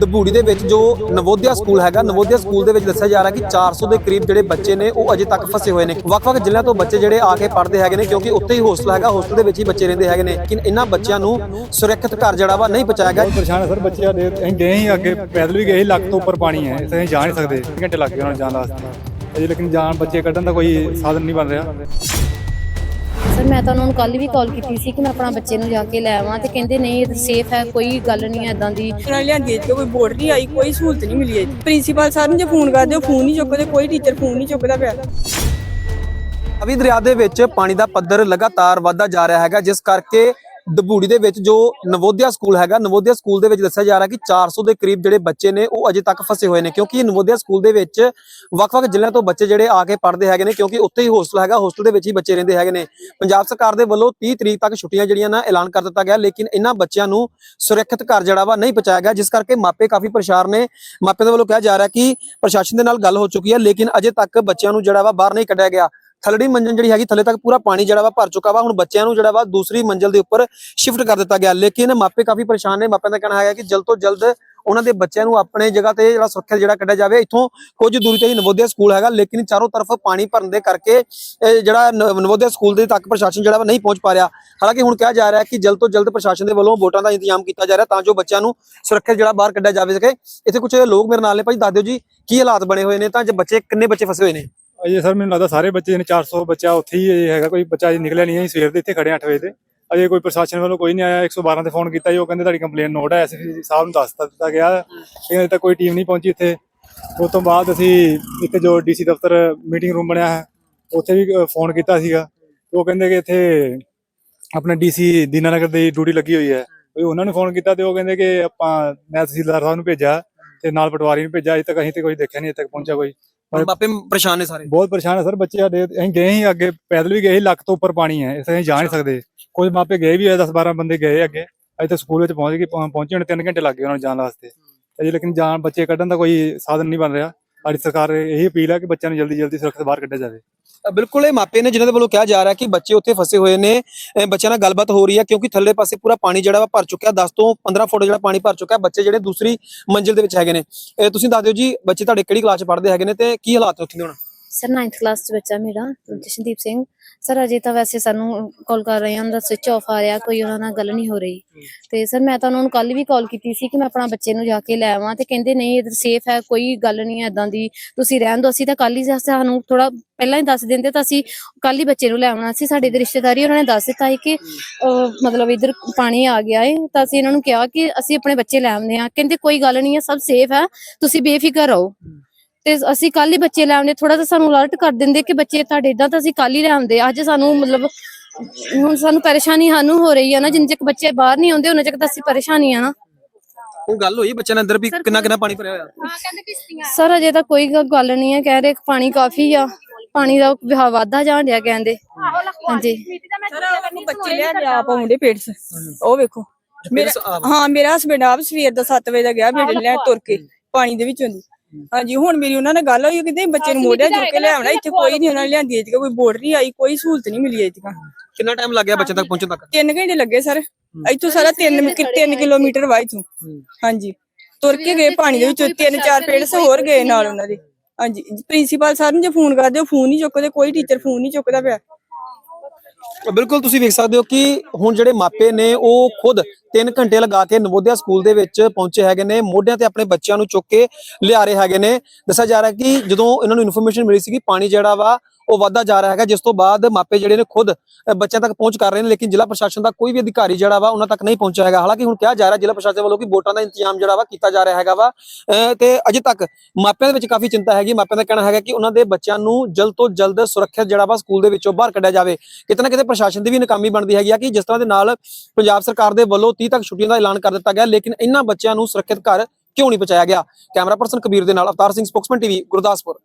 ਦਬੂੜੀ ਦੇ ਵਿੱਚ ਜੋ ਨਵੋਦਿਆ ਸਕੂਲ ਹੈਗਾ, ਨਵੋਦਿਆ ਸਕੂਲ ਦੇ ਵਿੱਚ ਦੱਸਿਆ ਜਾ ਰਿਹਾ ਕਿ 400 ਦੇ ਕਰੀਬ ਜਿਹੜੇ ਬੱਚੇ ਨੇ, ਉਹ ਅਜੇ ਤੱਕ ਫਸੇ ਹੋਏ ਨੇ। ਵੱਖ-ਵੱਖ ਜ਼ਿਲ੍ਹਿਆਂ ਤੋਂ ਬੱਚੇ ਜਿਹੜੇ ਆ ਕੇ ਪੜ੍ਹਦੇ ਹੈਗੇ ਨੇ, ਕਿਉਂਕਿ ਉੱਥੇ ਹੀ ਹੋਸਟਲ ਹੈਗਾ, ਹੋਸਟਲ ਦੇ ਵਿੱਚ ਹੀ ਬੱਚੇ ਰਹਿੰਦੇ ਹੈਗੇ ਨੇ। ਲੇਕਿਨ ਇਹਨਾਂ ਬੱਚਿਆਂ ਨੂੰ ਸੁਰੱਖਿਅਤ ਘਰ ਜਿਹੜਾ ਵਾ ਨਹੀਂ ਪਹੁੰਚਾਇਆ ਗਿਆ। ਪਰੇਸ਼ਾਨ ਸਰ ਬੱਚੇ ਸਾਡੇ ਅਸੀਂ ਗਏ ਹੀ ਅੱਗੇ, ਪੈਦਲ ਵੀ ਗਏ ਲੱਖ ਤੋਂ ਉੱਪਰ ਪਾਣੀ ਹੈ ਅਸੀਂ ਜਾ ਨਹੀਂ ਸਕਦੇ। ਘੰਟੇ ਲੱਗ ਗਏ ਉਹਨਾਂ ਨੂੰ ਜਾਣ ਵਾਸਤੇ। ਅਜੇ ਲੇਕਿਨ ਜਾਨ ਬੱਚੇ ਕੱਢਣ ਦਾ ਕੋਈ ਸਾਧਨ ਨਹੀਂ ਬਣ ਰਿਹਾ। ਸਰ ਮੈਂ ਤਾਂ ਉਹਨਾਂ ਨੂੰ ਕੱਲ ਵੀ ਕਾਲ ਕੀਤੀ ਸੀ ਕਿ ਮੈਂ ਆਪਣਾ ਬੱਚੇ ਨੂੰ ਜਾ ਕੇ ਲੈ ਆਵਾਂ ਤੇ ਕਹਿੰਦੇ ਨਹੀਂ ਇਹ ਸੇਫ ਹੈ ਕੋਈ ਗੱਲ ਨਹੀਂ ਹੈ ਇਦਾਂ ਦੀ। ਉਹਨਾਂ ਲਿਆਂਦੀ ਹੈ ਕੋਈ ਬੋਰਡ ਨਹੀਂ ਆਈ ਕੋਈ ਸਹੂਲਤ ਨਹੀਂ ਮਿਲੀ ਹੈ ਪ੍ਰਿੰਸੀਪਲ ਸਰ ਨੂੰ ਜੇ ਫੋਨ ਕਰਦੇ ਉਹ ਫੋਨ ਨਹੀਂ ਚੁੱਕਦੇ ਕੋਈ ਟੀਚਰ ਫੋਨ ਨਹੀਂ ਚੁੱਕਦਾ ਪਿਆ। ਅਵੀ ਦਰਿਆ ਦੇ ਵਿੱਚ ਪਾਣੀ ਦਾ ਪੱਧਰ ਲਗਾਤਾਰ ਵਧਦਾ ਜਾ ਰਿਹਾ ਹੈਗਾ ਜਿਸ ਕਰਕੇ ਦਬੂੜੀ ਦੇ ਵਿੱਚ ਜੋ ਨਵੋਦਿਆ ਸਕੂਲ ਹੈਗਾ, ਨਵੋਦਿਆ ਸਕੂਲ ਦੇ ਵਿੱਚ ਦੱਸਿਆ ਜਾ ਰਿਹਾ ਕਿ 400 ਦੇ ਕਰੀਬ ਜਿਹੜੇ ਬੱਚੇ ਨੇ, ਉਹ ਅਜੇ ਤੱਕ ਫਸੇ ਹੋਏ ਨੇ, ਕਿਉਂਕਿ ਨਵੋਦਿਆ ਸਕੂਲ ਦੇ ਵਿੱਚ ਵੱਖ-ਵੱਖ ਜ਼ਿਲ੍ਹਿਆਂ ਤੋਂ ਬੱਚੇ ਜਿਹੜੇ ਆ ਕੇ ਪੜ੍ਹਦੇ ਹੈਗੇ ਨੇ, ਕਿਉਂਕਿ ਉੱਥੇ ਹੀ ਹੋਸਟਲ ਹੈਗਾ, ਹੋਸਟਲ ਦੇ ਵਿੱਚ ਹੀ ਬੱਚੇ ਰਹਿੰਦੇ ਹੈਗੇ ਨੇ। ਪੰਜਾਬ ਸਰਕਾਰ ਦੇ ਵੱਲੋਂ 30 ਤਰੀਕ ਤੱਕ ਛੁੱਟੀਆਂ ਜਿਹੜੀਆਂ ਨਾ ਐਲਾਨ ਕਰ ਦਿੱਤਾ ਗਿਆ, ਲੇਕਿਨ ਇਹਨਾਂ ਬੱਚਿਆਂ ਨੂੰ ਸੁਰੱਖਿਅਤ ਘਰ ਜਿਹੜਾ ਵਾ ਨਹੀਂ ਪਹੁੰਚਾਇਆ ਗਿਆ, ਜਿਸ ਕਰਕੇ ਮਾਪੇ ਕਾਫੀ ਪਰੇਸ਼ਾਨ ਨੇ। ਮਾਪੇ ਦੇ ਵੱਲੋਂ ਕਿਹਾ ਜਾ ਰਿਹਾ ਕਿ ਪ੍ਰਸ਼ਾਸਨ ਦੇ ਨਾਲ ਗੱਲ ਹੋ ਚੁੱਕੀ ਹੈ, ਲੇਕਿਨ ਅਜੇ ਤੱਕ ਬੱਚਿਆਂ ਨੂੰ ਜਿਹੜਾ ਵਾ ਬਾਹਰ ਨਹੀਂ ਕੱਢਿਆ ਗਿਆ। ਥਲੜੀ ਮੰਜ਼ਲ ਜਿਹੜੀ ਹੈਗੀ, ਥੱਲੇ ਤੱਕ ਪੂਰਾ ਪਾਣੀ ਜਿਹੜਾ ਵਾ ਭਰ ਚੁੱਕਾ ਵਾ। ਹੁਣ ਬੱਚਿਆਂ ਨੂੰ ਜਿਹੜਾ ਵਾ ਦੂਸਰੀ ਮੰਜ਼ਲ ਦੇ ਉੱਪਰ ਸ਼ਿਫਟ ਕਰ ਦਿੱਤਾ ਗਿਆ। ਲੇਕਿਨ ਮਾਪੇ ਕਾਫੀ ਪਰੇਸ਼ਾਨ ਨੇ। ਮਾਪਿਆਂ ਦਾ ਕਹਿਣਾ ਹੈਗਾ ਕਿ ਜਲਦ ਤੋਂ ਜਲਦ ਉਹਨਾਂ ਦੇ ਬੱਚਿਆਂ ਨੂੰ ਆਪਣੇ ਜਗ੍ਹਾ ਤੇ ਜਿਹੜਾ ਸੁਰੱਖਿਅਤ ਜਿਹੜਾ ਕੱਢਿਆ ਜਾਵੇ। ਇੱਥੋਂ ਕੁਝ ਦੂਰੀ ਤੇ ਹੀ ਨਵੋਦਿਆ ਸਕੂਲ ਹੈਗਾ, ਲੇਕਿਨ ਚਾਰੋਂ ਤਰਫ ਪਾਣੀ ਭਰਨ ਦੇ ਕਰਕੇ ਜਿਹੜਾ ਨਵੋਦਿਆ ਸਕੂਲ ਦੇ ਤੱਕ ਪ੍ਰਸ਼ਾਸਨ ਜਿਹੜਾ ਵਾ ਨਹੀਂ ਪਹੁੰਚ ਪਾ ਰਿਹਾ। ਹਾਲਾਂਕਿ ਹੁਣ ਕਿਹਾ ਜਾ ਰਿਹਾ ਕਿ ਜਲਦ ਤੋਂ ਜਲਦ ਪ੍ਰਸ਼ਾਸਨ ਦੇ ਵੱਲੋਂ ਵੋਟਾਂ ਦਾ ਇੰਤਜ਼ਾਮ ਕੀਤਾ ਜਾ ਰਿਹਾ ਤਾਂ ਜੋ ਬੱਚਿਆਂ ਨੂੰ ਸੁਰੱਖਿਅਤ ਜਿਹੜਾ ਬਾਹਰ ਕੱਢਿਆ ਜਾਵੇ ਸਕੇ। ਇੱਥੇ ਕੁਝ ਲੋਕ ਮੇਰੇ ਨਾਲ ਨੇ। ਭਾਈ ਦੱਸ ਦਿਓ ਜੀ, ਕੀ ਹਾਲਾਤ ਬਣੇ ਹੋਏ ਨੇ? ਤਾਂ ਜੇ ਬੱਚੇ, ਕਿੰਨੇ ਬੱਚੇ ਫਸੇ ਹੋਏ ਨੇ? ਅਜੇ ਸਰ ਮੈਨੂੰ ਲੱਗਦਾ ਸਾਰੇ ਬੱਚੇ ਨੇ 400 ਬੱਚਾ ਉੱਥੇ ਹੀ ਇਹ ਹੈਗਾ, ਕੋਈ ਬੱਚਾ ਅਜੇ ਨਿਕਲਿਆ ਨਹੀਂ ਹੈ ਸਵੇਰ ਦੇ ਇੱਥੇ ਖੜੇ ਹਾਂ 8 ਵਜੇ ਤੇ ਅਜੇ ਕੋਈ ਪ੍ਰਸ਼ਾਸਨ ਵੱਲੋਂ ਕੋਈ ਨਹੀਂ ਆਇਆ 112 ਤੇ ਫੋਨ ਕੀਤਾ ਜੀ, ਉਹ ਕਹਿੰਦੇ ਤੁਹਾਡੀ ਕੰਪਲੇਨ ਨੋਟ ਹੈ ਐਸਪੀ ਸਾਹਿਬ ਨੂੰ ਦੱਸ ਦਿੱਤਾ ਗਿਆ। ਲੇਕਿਨ ਅਜੇ ਤੱਕ ਕੋਈ ਟੀਮ ਨਹੀਂ ਪਹੁੰਚੀ ਇੱਥੇ। ਉਸ ਤੋਂ ਬਾਅਦ ਅਸੀਂ ਇੱਕ ਜੋ ਡੀਸੀ ਦਫ਼ਤਰ ਮੀਟਿੰਗ ਰੂਮ ਬਣਿਆ ਹੈ, ਉੱਥੇ ਵੀ ਫੋਨ ਕੀਤਾ ਸੀਗਾ। ਉਹ ਕਹਿੰਦੇ ਕਿ ਇੱਥੇ ਆਪਣੇ ਡੀਸੀ ਦੀਨਾਨਗਰ ਦੀ ਡਿਊਟੀ ਲੱਗੀ ਹੋਈ ਹੈ। ਉਹਨਾਂ ਨੂੰ ਫੋਨ ਕੀਤਾ ਤੇ ਉਹ ਕਹਿੰਦੇ ਕਿ ਆਪਾਂ ਮੈਂ ਤਹਿਸੀਲਦਾਰ ਸਾਹਿਬ ਨੂੰ ਭੇਜਿਆ ਤੇ ਨਾਲ ਪਟਵਾਰੀ ਨੂੰ ਭੇਜਿਆ, ਅਜੇ ਤੱਕ ਅਸੀਂ ਤੇ ਕੋਈ ਦੇਖਿਆ ਨਹੀਂ, ਅਜੇ ਤੱਕ ਪਹੁੰਚਿਆ ਕੋਈ। ਹੁਣ ਮਾਪੇ ਪਰੇਸ਼ਾਨ ਨੇ ਸਾਰੇ। ਬਹੁਤ ਪਰੇਸ਼ਾਨ ਹੈ ਸਰ ਬੱਚੇ ਸਾਡੇ ਅਸੀਂ ਗਏ ਹੀ ਅੱਗੇ ਪੈਦਲ ਵੀ ਗਏ ਸੀ ਲੱਖ ਤੋਂ ਉੱਪਰ ਪਾਣੀ ਹੈ ਅਸੀਂ ਜਾ ਨਹੀਂ ਸਕਦੇ। ਕੁਝ ਮਾਪੇ ਗਏ ਵੀ ਹੈ 10 12 ਬੰਦੇ ਗਏ ਅੱਗੇ ਅਜੇ ਤੱਕ ਸਕੂਲ ਵਿੱਚ ਪਹੁੰਚ ਗਏ ਪਹੁੰ- ਪਹੁੰਚੇ ਹੁਣ 3 ਘੰਟੇ ਲੱਗ ਗਏ ਉਹਨਾਂ ਨੂੰ ਜਾਣ ਵਾਸਤੇ। ਅਜੇ ਲੇਕਿਨ ਜਾਨ ਬੱਚੇ ਕੱਢਣ ਦਾ ਕੋਈ ਸਾਧਨ ਨਹੀਂ ਬਣ ਰਿਹਾ। ਸਾਡੀ ਸਰਕਾਰ ਇਹੀ ਅਪੀਲ ਹੈ ਕਿ ਬੱਚਿਆਂ ਨੂੰ ਜਲਦੀ ਜਲਦੀ ਸੁਰੱਖਿਅਤ ਬਾਹਰ ਕੱਢਿਆ ਜਾਵੇ। ਬਿਲਕੁਲ ਇਹ ਮਾਪੇ ਨੇ ਜਿਨ੍ਹਾਂ ਦੇ ਵੱਲੋਂ ਕਿਹਾ ਜਾ ਰਿਹਾ ਕਿ ਬੱਚੇ ਉੱਥੇ ਫਸੇ ਹੋਏ ਨੇ। ਬੱਚਿਆਂ ਨਾਲ ਗੱਲਬਾਤ ਹੋ ਰਹੀ ਹੈ ਕਿਉਂਕਿ ਥੱਲੇ ਪਾਸੇ ਪੂਰਾ ਪਾਣੀ ਜਿਹੜਾ ਵਾ ਭਰ ਚੁੱਕਿਆ 10 ਤੋਂ 15 ਫੁੱਟ ਜਿਹੜਾ ਪਾਣੀ ਭਰ ਚੁੱਕਾ ਬੱਚੇ ਜਿਹੜੇ ਦੂਸਰੀ ਮੰਜ਼ਿਲ ਦੇ ਵਿੱਚ ਹੈਗੇ ਨੇ। ਤੁਸੀਂ ਦੱਸ ਦਿਓ ਜੀ ਬੱਚੇ ਤੁਹਾਡੇ ਕਿਹੜੀ ਕਲਾਸ 'ਚ ਪੜ੍ਹਦੇ ਹੈਗੇ ਨੇ ਤੇ ਕੀ ਹਾਲਾਤ ਉੱਥੇ ਦੇ ਹੁਣ? ਸਰ 9th ਕਲਾਸ ਚ ਬੱਚਾ ਮੇਰਾ ਜਸ਼ਨਦੀਪ ਸਿੰਘ। ਸਰ ਅਜੇ ਤਾਂ ਵੈਸੇ ਸਾਨੂੰ ਕਾਲ ਕਰ ਰਹੇ ਹਨ ਦਾ ਸਵਿਚ ਆਫ ਆ ਰਿਹਾ, ਕੋਈ ਉਹਨਾਂ ਨਾਲ ਗੱਲ ਨਹੀਂ ਹੋ ਰਹੀ। ਤੇ ਸਰ ਮੈਂ ਤਾਂ ਉਹਨਾਂ ਨੂੰ ਕੱਲ ਵੀ ਕਾਲ ਕੀਤੀ ਸੀ ਕਿ ਮੈਂ ਆਪਣਾ ਬੱਚੇ ਨੂੰ ਜਾ ਕੇ ਲੈ ਆਵਾਂ ਤੇ ਕਹਿੰਦੇ ਨਹੀਂ, ਇਹ ਸੇਫ ਹੈ, ਕੋਈ ਗੱਲ ਨਹੀਂ ਹੈ ਇਦਾਂ ਦੀ, ਤੁਸੀਂ ਰਹਿਣ ਦਿਓ, ਅਸੀਂ ਤਾਂ ਕੱਲ ਹੀ ਸਾਨੂੰ ਥੋੜਾ ਪਹਿਲਾਂ ਹੀ ਦੱਸ ਦਿੰਦੇ ਤਾਂ ਅਸੀਂ ਕੱਲ ਹੀ ਬੱਚੇ ਨੂੰ ਲੈ ਆਉਣਾ ਸੀ, ਸਾਡੇ ਦੇ ਰਿਸ਼ਤੇਦਾਰੀ ਉਹਨਾਂ ਨੇ ਦੱਸ ਦਿੱਤਾ ਸੀ ਕਿ ਮਤਲਬ ਇਧਰ ਪਾਣੀ ਆ ਗਿਆ ਹੈ ਤਾਂ ਅਸੀਂ ਇਹਨਾਂ ਨੂੰ ਕਿਹਾ ਕਿ ਅਸੀਂ ਆਪਣੇ ਬੱਚੇ ਲੈ ਆਉਂਦੇ ਹਾਂ। ਕਹਿੰਦੇ ਕੋਈ ਗੱਲ ਨਹੀਂ ਹੈ, ਸਭ ਸੇਫ ਹੈ, ਤੁਸੀਂ ਬੇਫਿਕਰ ਰਹੋ। ਤੇ ਅਸੀਂ ਕੱਲ ਹੀ ਬੱਚੇ ਲੈ ਆਉਂਦੇ ਥੋੜਾ ਤਾਂ ਸਾਨੂੰ ਅਲਰਟ ਕਰ ਦਿੰਦੇ ਕਿ ਬੱਚੇ ਤੁਹਾਡੇ ਇਦਾਂ ਤਾਂ ਅਸੀਂ ਕੱਲ ਹੀ ਲੈ ਆਉਂਦੇ। ਅੱਜ ਸਾਨੂੰ ਮਤਲਬ ਹੁਣ ਸਾਨੂੰ ਪਰੇਸ਼ਾਨੀ ਸਾਨੂੰ ਹੋ ਰਹੀ ਹੈ ਨਾ ਜਿੰਨ ਤੱਕ ਬੱਚੇ ਬਾਹਰ ਨਹੀਂ ਆਉਂਦੇ ਉਹਨਾਂ ਤੱਕ ਤਾਂ ਅਸੀਂ ਪਰੇਸ਼ਾਨੀ ਆ ਨਾ। ਉਹ ਗੱਲ ਹੋਈ ਬੱਚਿਆਂ ਦੇ ਅੰਦਰ ਵੀ ਕਿੰਨਾ ਕਿੰਨਾ ਪਾਣੀ ਭਰਿਆ ਹੋਇਆ? ਸਰ ਅਜੇ ਤਾਂ ਕੋਈ ਗੱਲ ਨਹੀਂ ਹੈ ਕਹਿ ਰਹੇ ਪਾਣੀ ਕਾਫੀ ਆ ਪਾਣੀ ਦਾ ਵਹਾਅ ਵਾਧਾ ਜਾਣ ਡਿਆ ਕਹਿੰਦੇ। ਹਾਂਜੀ। ਸਰ ਉਹ ਬੱਚੇ ਲਿਆ ਕੇ ਆਪ ਆਉਂਦੇ ਪੇਟਸ ਉਹ ਵੇਖੋ। ਮੇਰਾ? ਹਾਂ ਮੇਰਾ ਹਸਬੰਡ ਆਪ ਸਵੇਰ ਦਾ 7 ਵਜੇ ਦਾ ਗਿਆ ਬੇਟੇ ਲੈ ਤੁਰ ਕੇ ਪਾਣੀ ਦੇ ਵਿੱਚੋਂ ਦੀ। ਹਾਂਜੀ ਹੁਣ ਮੇਰੀ ਉਹਨਾਂ ਨਾਲ ਗੱਲ ਹੋਈ ਉਹ ਕਹਿੰਦੇ ਬੱਚੇ ਨੂੰ ਮੋਢਿਆਂ ਚੁੱਕ ਕੇ ਲਿਆਉਣਾ ਇੱਥੇ ਕੋਈ ਨਹੀਂ ਉਹਨਾਂ ਨੇ ਲਿਆਂਦੀ ਤੱਕ ਕੋਈ ਬੋਰਡ ਨਹੀਂ ਆਈ ਕੋਈ ਸਹੂਲਤ ਨਹੀਂ ਮਿਲੀ ਤੱਕ ਕਿੰਨਾ ਟਾਈਮ ਲੱਗ ਗਿਆ ਬੱਚੇ ਤੱਕ ਪਹੁੰਚਣ ਤੱਕ? 3 ਘੰਟੇ ਲੱਗੇ ਸਰ। ਇੱਥੋਂ ਸਾਰਾ 3 3 ਕਿਲੋਮੀਟਰ ਵਾ ਇੱਥੋਂ। ਹਾਂਜੀ। ਤੁਰ ਕੇ ਗਏ ਪਾਣੀ ਦੇ ਵਿੱਚੋਂ ਤਿੰਨ ਚਾਰ ਪੇੜਸ ਹੋਰ ਗਏ ਨਾਲ ਉਹਨਾਂ ਦੇ। ਹਾਂਜੀ ਪ੍ਰਿੰਸੀਪਲ ਸਰ ਨੂੰ ਜੇ ਫੋਨ ਕਰਦੇ ਉਹ ਫੋਨ ਨਹੀਂ ਚੁੱਕਦੇ ਕੋਈ ਟੀਚਰ ਫੋਨ ਨਹੀਂ ਚੁੱਕਦਾ ਪਿਆ। ਬਿਲਕੁਲ ਤੁਸੀਂ ਵੇਖ ਸਕਦੇ ਹੋ ਕਿ ਹੁਣ ਜਿਹੜੇ ਮਾਪੇ ਨੇ ਉਹ ਖੁਦ 3 ਘੰਟੇ ਲਗਾ ਕੇ ਨਵੋਦਿਆ ਸਕੂਲ ਦੇ ਵਿੱਚ ਪਹੁੰਚੇ ਹੈਗੇ ਨੇ। ਮੋਢਿਆਂ ਤੇ ਆਪਣੇ ਬੱਚਿਆਂ ਨੂੰ ਚੁੱਕ ਕੇ ਲਿਆ ਰਹੇ ਹੈਗੇ ਨੇ। ਦੱਸਿਆ ਜਾ ਰਿਹਾ ਕਿ ਜਦੋਂ ਇਹਨਾਂ ਨੂੰ ਇਨਫੋਰਮੇਸ਼ਨ ਮਿਲੀ ਸੀ ਕਿ ਪਾਣੀ ਜਿਹੜਾ ਵਾ ਉਹ ਵੱਧਦਾ ਜਾ ਰਿਹਾ ਹੈਗਾ ਜਿਸ ਤੋਂ ਬਾਅਦ ਮਾਪੇ ਜਿਹੜੇ ਨੇ ਖੁਦ ਬੱਚਿਆਂ ਤੱਕ ਪਹੁੰਚ ਕਰ ਰਹੇ ਨੇ ਲੇਕਿਨ ਜ਼ਿਲ੍ਹਾ ਪ੍ਰਸ਼ਾਸਨ ਦਾ ਕੋਈ ਵੀ ਅਧਿਕਾਰੀ ਜਿਹੜਾ ਵਾ ਉਹਨਾਂ ਤੱਕ ਨਹੀਂ ਪਹੁੰਚਿਆ ਹੈਗਾ। ਹਾਲਾਂਕਿ ਹੁਣ ਕਿਹਾ ਜਾ ਰਿਹਾ ਜ਼ਿਲ੍ਹਾ ਪ੍ਰਸ਼ਾਸਨ ਵੱਲੋਂ ਕਿ ਵੋਟਾਂ ਦਾ ਇੰਤਜ਼ਾਮ ਜਿਹੜਾ ਵਾ ਕੀਤਾ ਜਾ ਰਿਹਾ ਹੈਗਾ ਵਾ। ਅ, ਤੇ ਅਜੇ ਤੱਕ ਮਾਪਿਆਂ ਦੇ ਵਿੱਚ ਕਾਫੀ ਚਿੰਤਾ ਹੈਗੀ। ਮਾਪਿਆਂ ਦਾ ਕਹਿਣਾ ਹੈਗਾ ਕਿ ਉਹਨਾਂ ਦੇ ਬੱਚਿਆਂ ਨੂੰ ਜਲਦ ਤੋਂ ਜਲਦ ਸੁਰੱਖਿਅਤ ਜਿਹੜਾ ਵਾ ਸਕੂਲ ਦੇ ਵਿੱਚੋਂ ਬਾਹਰ ਕੱਢਿਆ ਜਾਵੇ। ਕਿਤੇ ਨਾ ਕਿਤੇ ਪ੍ਰਸ਼ਾਸਨ ਦੀ ਵੀ ਨਾਕਾਮੀ ਬਣਦੀ ਹੈਗੀ ਆ ਕਿ ਜਿਸ ਤਰ੍ਹਾਂ ਦੇ ਨਾਲ ਪੰਜਾਬ ਸਰਕਾਰ ਦੇ ਵੱਲੋਂ 30 ਤੱਕ ਛੁੱਟੀਆਂ ਦਾ ਐਲਾਨ ਕਰ ਦਿੱਤਾ ਗਿਆ, ਲੇਕਿਨ ਇਹਨਾਂ ਬੱਚਿਆਂ ਨੂੰ ਸੁਰੱਖਿਅਤ ਘਰ ਕਿਉਂ ਨਹੀਂ ਪਹੁੰਚਾਇਆ ਗਿਆ? ਕੈਮਰਾ ਪਰਸਨ ਕਬੀਰ ਦੇ ਨਾਲ ਅਵਤਾਰ ਸਿੰਘ, ਸਪੋਕਸਮੈਨ ਟੀਵੀ, ਗੁਰਦਾਸਪੁਰ।